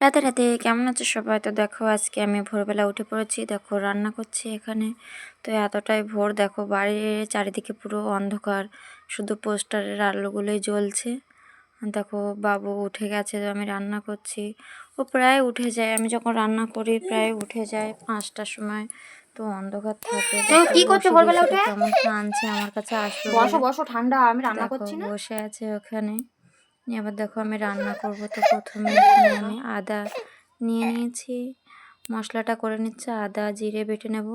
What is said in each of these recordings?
রাতে রাতে কেমন আছে সবাই? তো দেখো আজকে আমি ভোরবেলা উঠে পড়েছি। দেখো রান্না করছি এখানে। তো এতটাই ভোর। দেখো বাড়ির চারিদিকে পুরো অন্ধকার। শুধু পোস্টারের আলোগুলোই জ্বলছে। দেখো বাবু উঠে গেছে তো আমি রান্না করছি। ও প্রায় উঠে যায়। আমি যখন রান্না করি প্রায় উঠে যায় পাঁচটার সময়। তো অন্ধকার থাকে। কি করছ ভোরবেলা উঠে? কেমন আমার কাছে আসবে বসো বসো ঠান্ডা আমি রান্না করছি বসে আছে ওখানে। এবার দেখো আমি রান্না করব। তো প্রথমে আমি আদা নিয়ে নিয়েছি। মশলাটা করে নিচ্ছে আদা, জিরে বেটে নেব।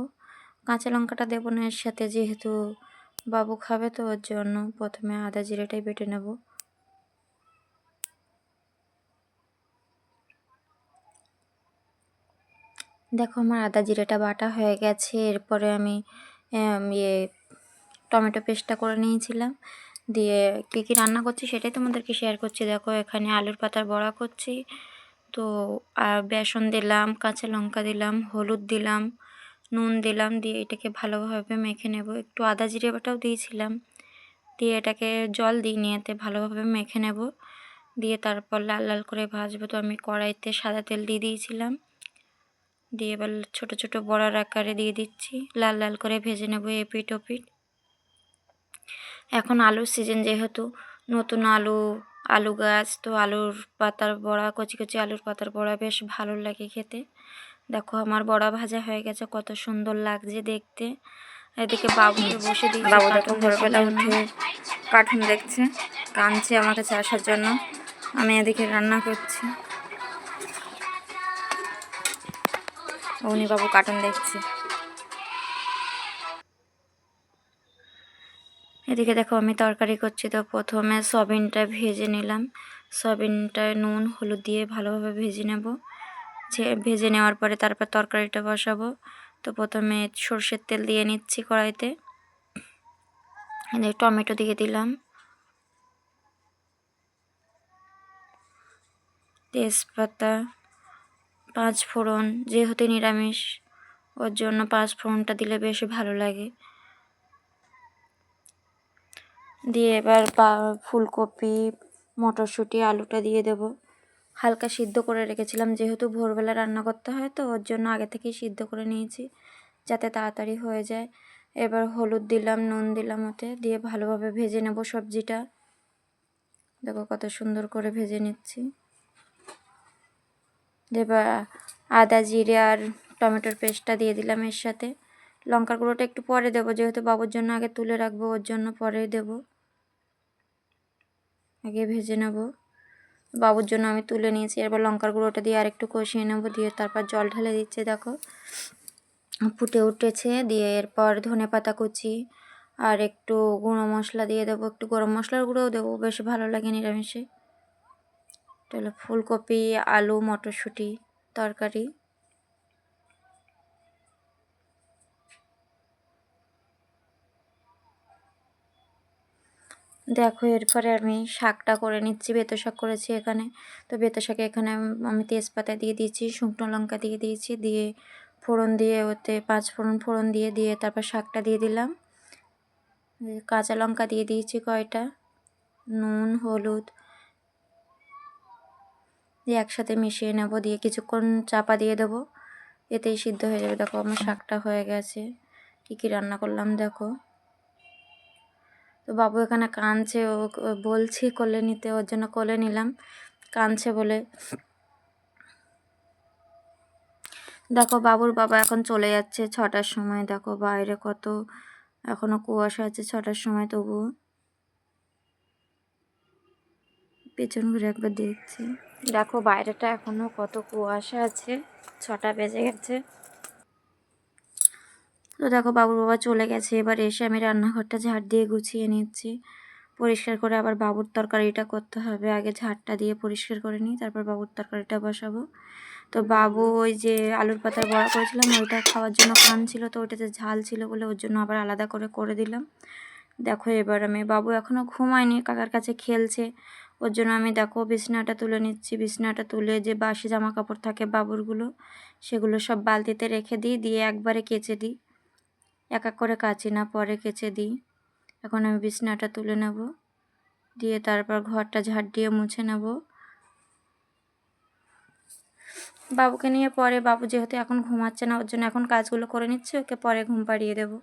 কাঁচা লঙ্কাটা দেবো না, এর সাথে যেহেতু বাবু খাবে, তো ওর জন্য প্রথমে আদা, জিরেটাই বেটে নেব। দেখো আমার আদা, জিরেটা বাটা হয়ে গেছে। এরপরে আমি ইয়ে টমেটো পেস্টটা করে নিয়েছিলাম। দিয়ে কী কী রান্না করছি সেটাই তোমাদেরকে শেয়ার করছি। দেখো, এখানে আলুর পাতার বড়া করছি। তো বেসন দিলাম, কাঁচা লঙ্কা দিলাম, হলুদ দিলাম, নুন দিলাম, দিয়ে এটাকে ভালোভাবে মেখে নেব। একটু আদা জিরে বাটাও দিয়েছিলাম। দিয়ে এটাকে জল দিই নিয়েতে ভালোভাবে মেখে নেব। দিয়ে তারপর লাল লাল করে ভাজবো। তো আমি কড়াইতে সাদা তেল দিয়ে দিয়েছিলাম। দিয়ে এবার ছোটো ছোটো বড়ার আকারে দিয়ে দিচ্ছি। লাল লাল করে ভেজে নেব এপিট ওপিট এখন আলুর সিজন যেহেতু নতুন আলু আলু গাছ তো আলুর পাতার বড়া কচি কচি আলুর পাতার বড়া বেশ ভালো লাগে খেতে। দেখো আমার বড়া ভাজা হয়ে গেছে কত সুন্দর লাগছে দেখতে। এদিকে বাবুকে বসে দিয়েছি বাবু দেখো ভোরবেলা উঠে কার্টুন দেখছে কাঁদছে আমার কাছে আসার জন্য। আমি এদিকে রান্না করছি। উনি বাবু কার্টুন দেখছে। এদিকে দেখো আমি তরকারি করছি। তো প্রথমে সয়াবিনটা ভেজে নিলাম। সয়াবিনটা নুন, হলুদ দিয়ে ভালোভাবে ভেজে নেব। যে ভেজে নেওয়ার পরে তারপর তরকারিটা বসাবো। তো প্রথমে সর্ষের তেল দিয়ে নিচ্ছি কড়াইতে। টমেটো দিয়ে দিলাম। তেজপাতা পাঁচ ফোড়ন যেহেতু নিরামিষ, ওর জন্য পাঁচ ফোড়নটা দিলে বেশ ভালো লাগে। দিয়ে এবার বা, ফুলকপি, মটরশুঁটি, আলুটা দিয়ে দেব। হালকা সিদ্ধ করে রেখেছিলাম, যেহেতু ভোরবেলা রান্না করতে হয় তো, ওর জন্য আগে থেকেই সিদ্ধ করে নিয়েছি যাতে তাড়াতাড়ি হয়ে যায়। এবার হলুদ দিলাম, নুন দিলাম ওতে, দিয়ে ভালোভাবে ভেজে নেব সবজিটা। দেখো কত সুন্দর করে ভেজে নিচ্ছি। এবার আদা, জিরে আর টমেটোর পেস্টটা দিয়ে দিলাম এর সাথে। লঙ্কার গুঁড়োটা একটু পরে দেবো, যেহেতু বাবুর জন্য আগে তুলে রাখব, ওর জন্য পরে দেবো। আগে ভেজে নেব। বাবুর জন্য আমি তুলে নিয়েছি। এরপর লঙ্কার গুঁড়োটা দিয়ে আরেকটু কষিয়ে নেব। দিয়ে তারপর জল ঢেলে দিচ্ছে, দেখো। ফুটে উঠেছে। দিয়ে এরপর ধনে পাতা কুচি আর একটু গুঁড়ো মশলা দিয়ে দেবো। একটু গরম মশলার গুঁড়োও দেবো। বেশ ভালো লাগে নিরামিষে। তাহলে ফুলকপি, আলু, মটরশুঁটি, তরকারি। দেখো, এরপরে আমি শাকটা করে নিচ্ছি, বেতো শাক করেছি এখানে। তো বেতো শাকে এখানে আমি তেজপাতা দিয়ে দিয়েছি, শুকনো লঙ্কা দিয়ে দিয়েছি, দিয়ে ফোড়ন দিয়ে ওতে পাঁচ ফোড়ন ফোড়ন দিয়ে দিয়ে তারপর শাকটা দিয়ে দিলাম। কাঁচা লঙ্কা দিয়ে দিয়েছি কয়টা? নুন, হলুদ। দিয়ে একসাথে মিশিয়ে নেব, দিয়ে কিছুক্ষণ চাপা দিয়ে দেবো, এতেই সিদ্ধ হয়ে যাবে। দেখো, আমার শাকটা হয়ে গেছে। কী কী রান্না করলাম, দেখো। তো বাবু এখানে কাঁদছে, ও বলছি কোলে নিতে, ওর জন্য কোলে নিলাম, কাঁদছে বলে। দেখো বাবুর বাবা এখন চলে যাচ্ছে ছটার সময়, দেখো বাইরে কত, এখনও কুয়াশা আছে ছটার সময় তবু। পেছন ঘুরে একবার দেখছি। দেখো বাইরেটা এখনও কত কুয়াশা আছে, ছটা বেজে গেছে। তো দেখো বাবুর বাবা চলে গেছে, এবার এসে আমি রান্নাঘরটা ঝাড় দিয়ে গুছিয়ে নিচ্ছি। পরিষ্কার করে আবার বাবুর তরকারিটা করতে হবে। আগে ঝাড়টা দিয়ে পরিষ্কার করে নিই, তারপর বাবুর তরকারিটা বসাবো। তো বাবু ওই যে আলুর পাতার বড়া করেছিলাম, ওইটা খাওয়ার জন্য খান ছিল, তো ওইটাতে ঝাল ছিল বলে ওর জন্য আবার আলাদা করে করে দিলাম। দেখো এবার আমি, বাবু এখনও ঘুমায়নি, কাকার কাছে খেলছে। ওর জন্য আমি দেখো বিছনাটা তুলে নিচ্ছি। বিছনাটা তুলে যে বাসি জামা কাপড় থাকে বাবুরগুলো, সেগুলো সব বালতিতে রেখে দিই, দিয়ে একবারে কেচে দিই। এক এক করে কাচি না, পরে কেচে দিই। এখন আমি বিছনাটা তুলে নেব। দিয়ে তারপর ঘরটা ঝাড় দিয়ে মুছে নেব। বাবুকে নিয়ে পরে, বাবু যেহেতু এখন ঘুমাচ্ছে না, ওর জন্য এখন কাজগুলো করে নিচ্ছে, ওকে পরে ঘুম পাড়িয়ে দেবো।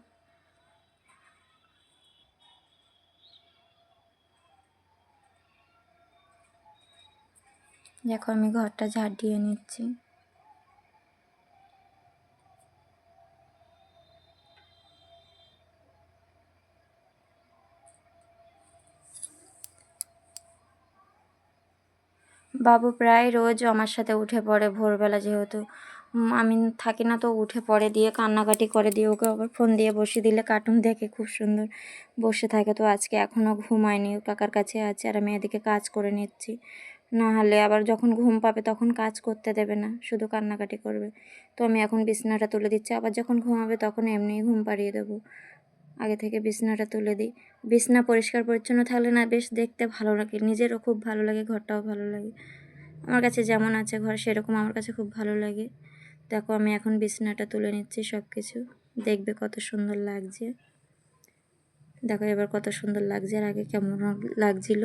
দেখো আমি ঘরটা ঝাড় দিয়ে নিচ্ছি। বাবু প্রায় রোজ আমার সাথে উঠে পড়ে ভোরবেলা যেহেতু। আমি থাকি না তো উঠে পড়ে দিয়ে, কান্নাকাটি করে দিয়ে, ওকে আবার ফোন দিয়ে বসিয়ে দিলে কার্টুন দেখে খুব সুন্দর বসে থাকে। তো আজকে এখনও ঘুমায়নি কাকার কাছে আছে আর আমি এদিকে কাজ করে নিচ্ছি। না হলে আবার যখন ঘুম পাবে তখন কাজ করতে দেবে না, শুধু কান্নাকাটি করবে। তো আমি এখন বিছনাটা তুলে দিচ্ছি, আবার যখন ঘুমাবে তখন এমনিই ঘুম পাড়িয়ে দেবো। আগে থেকে বিছনাটা তুলে দিই। বিছনা পরিষ্কার পরিচ্ছন্ন থাকলে না বেশ দেখতে ভালো লাগে। নিজেরও খুব ভালো লাগে ঘরটাও ভালো লাগে। আমার কাছে যেমন আছে ঘর সেরকম আমার কাছে খুব ভালো লাগে। দেখো আমি এখন বিছনাটা তুলে নিচ্ছি সব কিছু দেখবে কত সুন্দর লাগছে। দেখো এবার কত সুন্দর লাগছে আর আগে কেমন লাগছিল।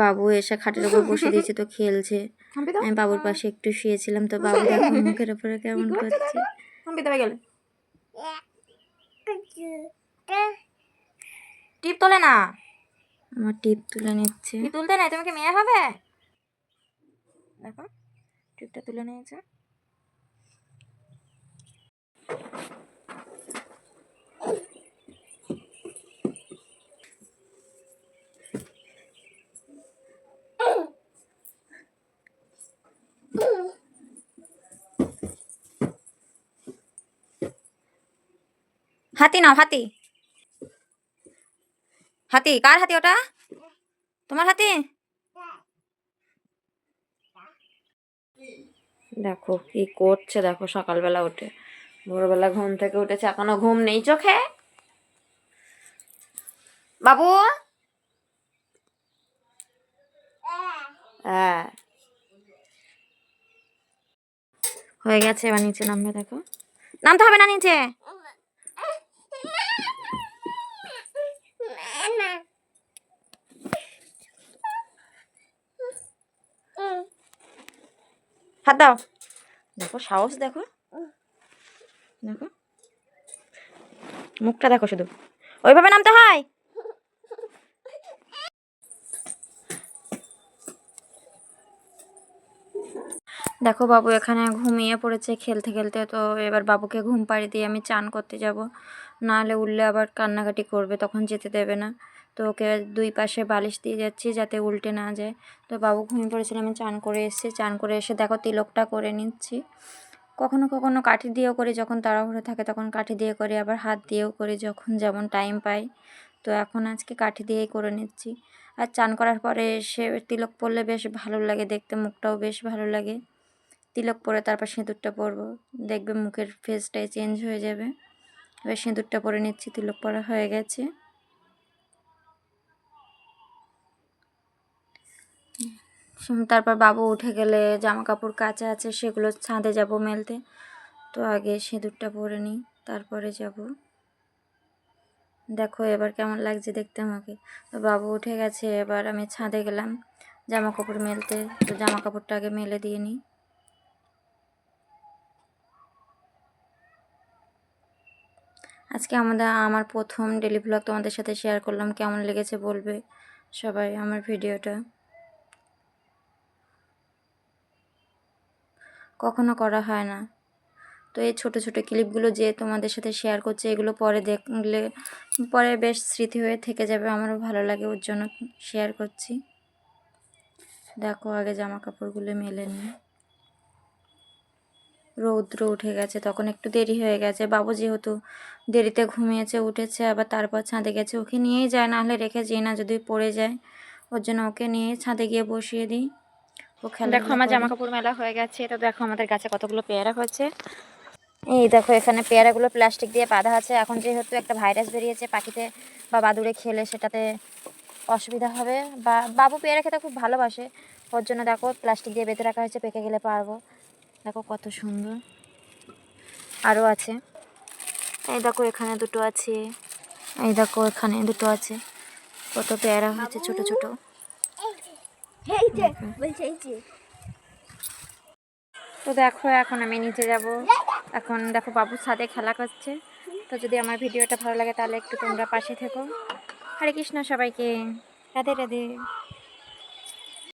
বাবু এসে খাটের উপর বসে দিয়েছে তো খেলছে। আমি বাবুর পাশে একটু শুয়েছিলাম তো বাবু দেখো মুখের উপরে কেমন করছে টিপ তোলে না। আমার টিপ তুলে নিচ্ছে। টিপ তুলতে নাই তুমি কি মেয়ে হবে? দেখো টিপটা তুলে নিয়েছে। হাতি নাও, হাতি। হাতি, কার হাতি ওটা? তোমার হাতি? দেখো কি করছে, দেখো সকালবেলা উঠে। ভোরবেলা ঘুম থেকে উঠেছে, এখনও ঘুম নেই চোখে। বাবু? হ্যাঁ। হয়ে গেছে, এবার নিচে নামবে, দেখো। নামতে হবে না নিচে? হাত দাও। দেখো, সাহস দেখো। দেখো। মুখটা দেখো শুধু। ওইভাবে নামতে হয়? দেখো বাবু, এখানে ঘুমিয়ে পড়েছে খেলতে খেলতে। তো এবার বাবুকে ঘুম পাড়িয়ে দিয়ে আমি চান করতে যাব। নাহলে উঠলে আবার কান্নাকাটি করবে, তখন যেতে দেবে না। তো ওকে দুই পাশে বালিশ দিয়ে যাচ্ছি যাতে উল্টে না যায়। তো বাবু ঘুমিয়ে পড়েছিল আমি চান করে এসেছি। চান করে এসে দেখো তিলকটা করে নিচ্ছি। কখনো কখনো কাঠি দিয়েও করি যখন তাড়াহুড়ো থাকে, তখন কাঠি দিয়ে করি, আবার হাত দিয়েও করি যখন যেমন টাইম পাই। তো এখন আজকে কাঠি দিয়েই করে নিচ্ছি। আর চান করার পরে এসে তিলক পরলে বেশ ভালো লাগে, দেখতে মুখটাও বেশ ভালো লাগে। তিলক পরে তারপর সিঁদুরটা পরবো। দেখবে মুখের ফেসটাই চেঞ্জ হয়ে যাবে। এবার সিঁদুরটা পরে নিচ্ছি, তিলক পরা হয়ে গেছে। তারপর বাবু উঠে গেলে জামা কাপড় কাচা আছে, সেগুলো ছাদে যাব মেলতে। তো আগে সিঁদুরটা পরে নিই, তারপরে যাব। দেখো এবার কেমন লাগছে দেখতে আমাকে। তো বাবু উঠে গেছে, এবার আমি ছাদে গেলাম জামা কাপড় মেলতে। তো জামা কাপড়টা আগে মেলে দিয়ে নিই। আজকে আমাদের, আমার প্রথম ডেলি ভ্লগ তোমাদের সাথে শেয়ার করলাম, কেমন লেগেছে বলবে সবাই আমার ভিডিওটা। কখনো করা হয় না। তো এই ছোটো ছোটো ক্লিপগুলো যে তোমাদের সাথে শেয়ার করছে, এগুলো পরে দেখলে, পরে বেশ স্মৃতি হয়ে থেকে যাবে। আমারও ভালো লাগে ওর জন্য শেয়ার করছি। দেখো আগে জামা কাপড়গুলো মেলে নিই রৌদ্র উঠে গেছে, তখন একটু দেরি হয়ে গেছে। বাবু যেহেতু দেরিতে ঘুমিয়েছে, উঠেছে, আবার তারপর ছাদে গেছে। ওকে নিয়েই যায়, না হলে রেখে যেই না, যদি পড়ে যায়, ওর জন্য ওকে নিয়ে ছাদে গিয়ে বসিয়ে দিই। ও খেলা দেখো আমার জামা কাপড় মেলা হয়ে গেছে তো দেখো আমাদের গাছে কতগুলো পেয়ারা হয়েছে। এই দেখো এখানে পেয়ারাগুলো প্লাস্টিক দিয়ে বাঁধা আছে। এখন যেহেতু একটা ভাইরাস বেরিয়েছে পাখিতে বা বাদুড়ে খেলে সেটাতে অসুবিধা হবে। বা বাবু পেয়ারা খেতে খুব ভালোবাসে ওর জন্য দেখো প্লাস্টিক দিয়ে বেঁধে রাখা হয়েছে পেকে গেলে পারব। দেখো কত সুন্দর। আরও আছে। এই দেখো এখানে দুটো আছে। এই দেখো এখানে দুটো আছে। কত পেয়ারা হয়েছে ছোট ছোট। তো দেখো এখন আমি নিচে যাব। এখন দেখো বাবুর সাথে খেলা করছে। তো যদি আমার ভিডিওটা ভালো লাগে তাহলে একটু তোমরা পাশে থেকো। হরে কৃষ্ণ সবাইকে। রাধে রাধে।